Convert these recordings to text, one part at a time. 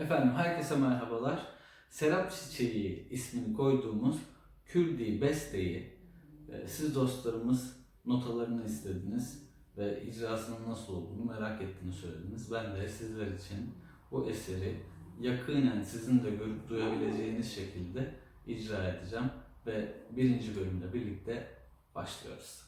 Efendim herkese merhabalar. Serap Çiçeği ismini koyduğumuz Kürdi besteyi e, siz dostlarımız notalarını istediniz ve icrasının nasıl olduğunu merak ettiğini söylediniz. Ben de sizler için bu eseri yakinen sizin de görüp duyabileceğiniz şekilde icra edeceğim ve birinci bölümle birlikte başlıyoruz.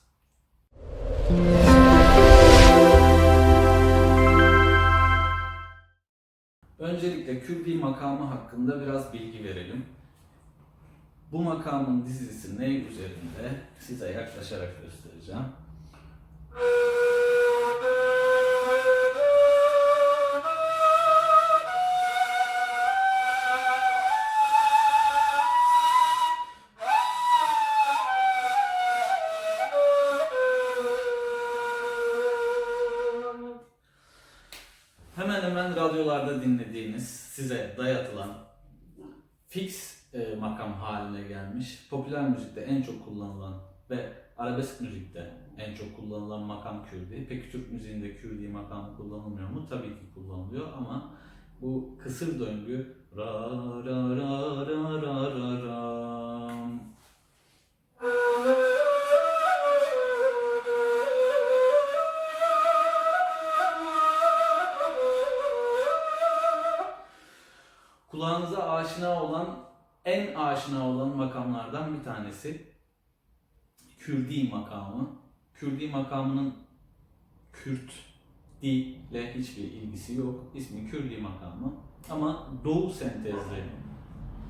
Öncelikle Kürdi makamı hakkında biraz bilgi verelim. Bu makamın dizisi ne üzerinde size yaklaşarak göstereceğim. Hemen radyolarda dinlediğiniz, size dayatılan fix e, makam haline gelmiş, popüler müzikte en çok kullanılan ve arabesk müzikte en çok kullanılan makam Kürdi. Peki Türk müziğinde Kürdi makamı kullanılmıyor mu? Tabii ki kullanılıyor ama bu kısır döngü ra ra ra ra Kulağınıza aşina olan, en aşina olan makamlardan bir tanesi Kürdi makamı. Kürdi makamının Kürt ile hiçbir ilgisi yok. İsmi Kürdi makamı. Ama Doğu sentezli,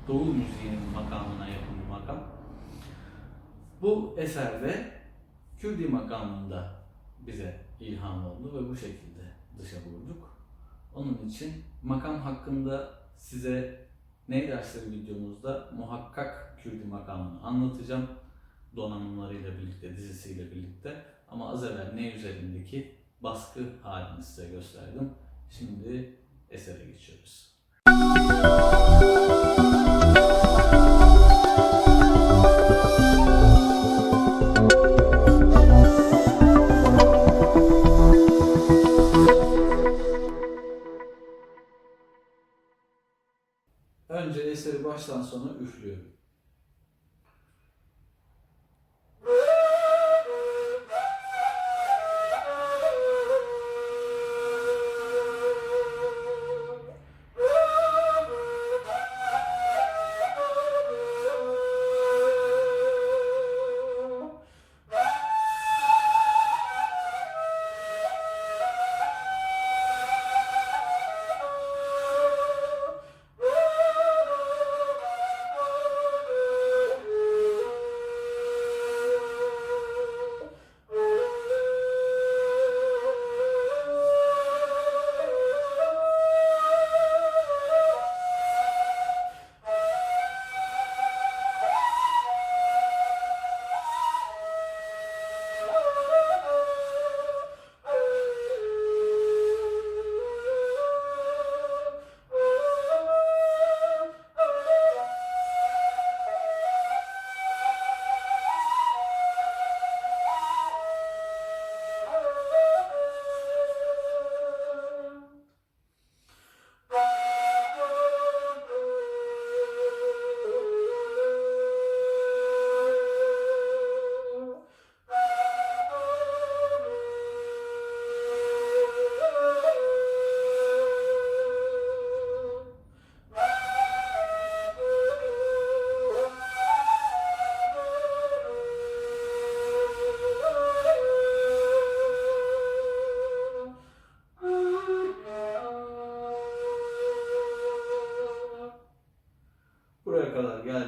Doğu müziğinin makamına yakın bir makam. Bu eserde Kürdi makamında bize ilham oldu ve bu şekilde dışa vurduk. Onun için makam hakkında size ney dersleri videomuzda muhakkak Kürdi makamını anlatacağım. Donanımlarıyla birlikte, dizisiyle birlikte. Ama az evvel ne üzerindeki baskı halini size gösterdim. Şimdi esere geçiyoruz. Önce eseri baştan sona üflüyorum.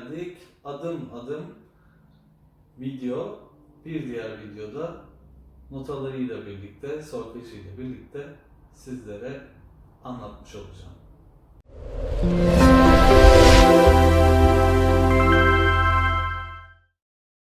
Geldik. Adım adım video bir diğer videoda notalarıyla birlikte, solfejıyla birlikte sizlere anlatmış olacağım.